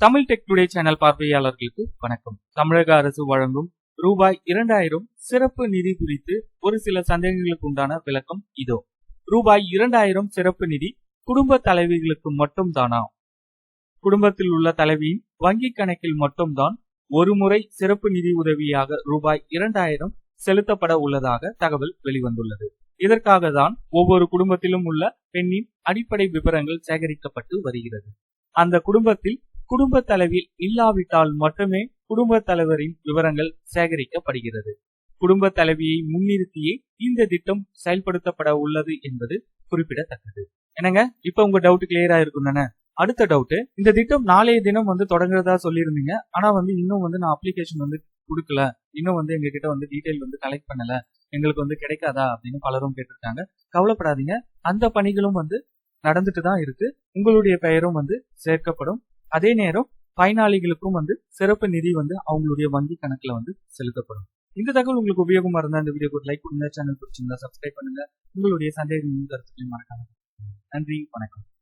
Tamil tech today channel பார்வையாளர்களுக்கு வணக்கம். தமிழக அரசு வழங்கும் ரூபாய் இரண்டாயிரம் சிறப்பு நிதி குறித்து ஒரு சில சந்தேகங்களுக்கு உண்டான விளக்கம் இதோ. ரூபாய் இரண்டாயிரம் சிறப்பு நிதி குடும்ப தலைவிகளுக்கு மட்டும்தானா? குடும்பத்தில் உள்ள தலைவியின் வங்கி கணக்கில் மட்டும்தான் ஒரு முறை சிறப்பு நிதி உதவியாக ரூபாய் இரண்டாயிரம் செலுத்தப்பட உள்ளதாக தகவல் வெளிவந்துள்ளது. இதற்காக தான் ஒவ்வொரு குடும்பத்திலும் உள்ள பெண்ணின் அடிப்படை விவரங்கள் சேகரிக்கப்பட்டு வருகிறது. அந்த குடும்பத்தில் குடும்ப தலைவில் இல்லாவிட்டால் மட்டுமே குடும்ப தலைவரின் விவரங்கள் சேகரிக்கப்படுகிறது. குடும்ப தலைவியை முன்னிறுத்தியே இந்த திட்டம் செயல்படுத்தப்பட உள்ளது என்பது குறிப்பிடத்தக்கது. என்னங்க? இப்ப உங்க டவுட் கிளியரா இருக்கும் தானே? அடுத்த டவுட் இந்த திட்டம் நாளைய தினம் வந்து தொடங்குறதா சொல்லியிருந்தீங்க. ஆனா வந்து இன்னும் வந்து நான் அப்ளிகேஷன் வந்து கொடுக்கல. இன்னும் வந்து எங்க கிட்ட வந்து டீட்டெயில் வந்து கலெக்ட் பண்ணல. எங்களுக்கு வந்து கிடைக்காதா அப்படின்னு பலரும் கேட்டிருக்காங்க. கவலைப்படாதீங்க. அந்த பணிகளும் வந்து நடந்துட்டு தான் இருக்கு. உங்களுடைய பெயரும் வந்து சேர்க்கப்படும். அதே நேரம் பயனாளிகளுக்கும் வந்து சிறப்பு நிதி வந்து அவங்களுடைய வங்கி கணக்குல வந்து செலுத்தப்படும். இந்த தகவல் உங்களுக்கு உபயோகமா இருந்தா இந்த வீடியோக்கு லைக் பண்ணுங்க சேனல் பிடிச்சிருந்தா சப்ஸ்கிரைப் பண்ணுங்க. உங்களுடைய சந்தேகங்களும் கருத்துக்களையும் மறக்காம. நன்றி வணக்கம்.